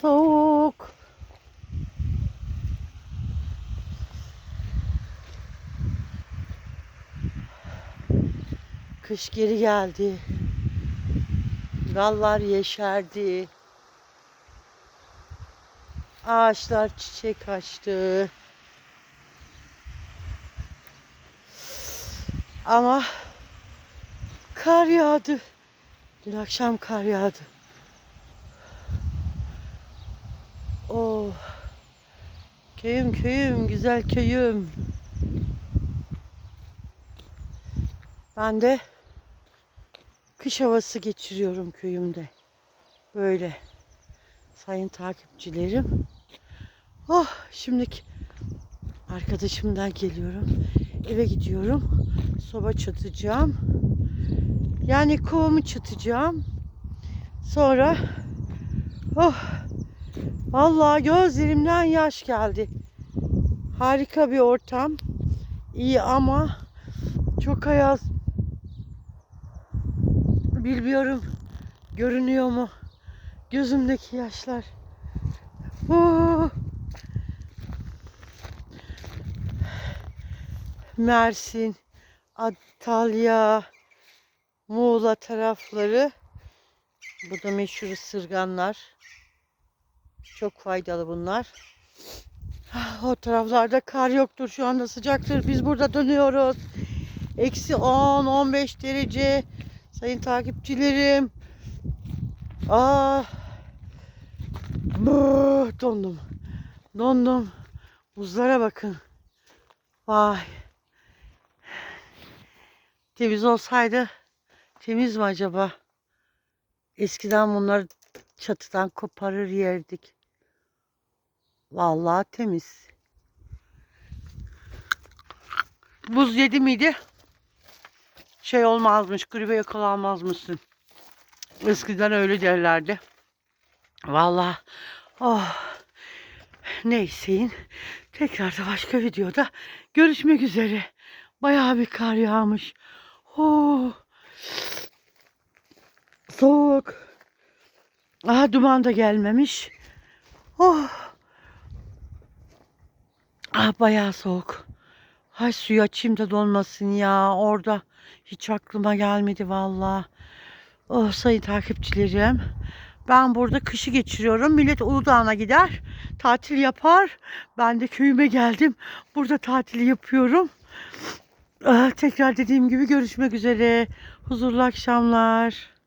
Soğuk. Kış geri geldi. Dallar yeşerdi. Ağaçlar çiçek açtı. Ama kar yağdı. Dün akşam kar yağdı. Oh. Köyüm köyüm güzel köyüm. Ben de kış havası geçiriyorum köyümde. Böyle. Sayın takipçilerim. Oh şimdiki arkadaşımdan geliyorum. Eve gidiyorum. Soba çatacağım. Yani kovamı çatacağım. Sonra oh vallahi gözlerimden yaş geldi. Harika bir ortam. İyi ama çok ayaz. Bilmiyorum görünüyor mu? Gözümdeki yaşlar. Oh. Mersin, Antalya, Muğla tarafları. Bu da meşhur ısırganlar. Çok faydalı bunlar. Ah, O taraflarda kar yoktur. Şu anda sıcaktır. Biz burada dönüyoruz. Eksi 10-15 derece. Sayın takipçilerim. Ah. Bıh, dondum. Dondum. Buzlara bakın. Vay. Temiz olsaydı temiz mi acaba? Eskiden bunları çatıdan koparır yerdik. Vallahi temiz. Buz yedi miydi? Şey olmazmış, gribe yakalanmazmışsın. Eskiden öyle derlerdi. Vallahi oh neyseyin. Tekrar da başka videoda görüşmek üzere. Bayağı bir kar yağmış. Oh. Soğuk. Aha duman da gelmemiş. Oh. Ah bayağı soğuk. Hay suyu açayım da donmasın ya. Orada hiç aklıma gelmedi vallahi. Oh sayın takipçilerim. Ben burada kışı geçiriyorum. Millet Uludağ'a gider. Tatil yapar. Ben de köyüme geldim. Burada tatili yapıyorum. Ah, Tekrar dediğim gibi görüşmek üzere. Huzurlu akşamlar.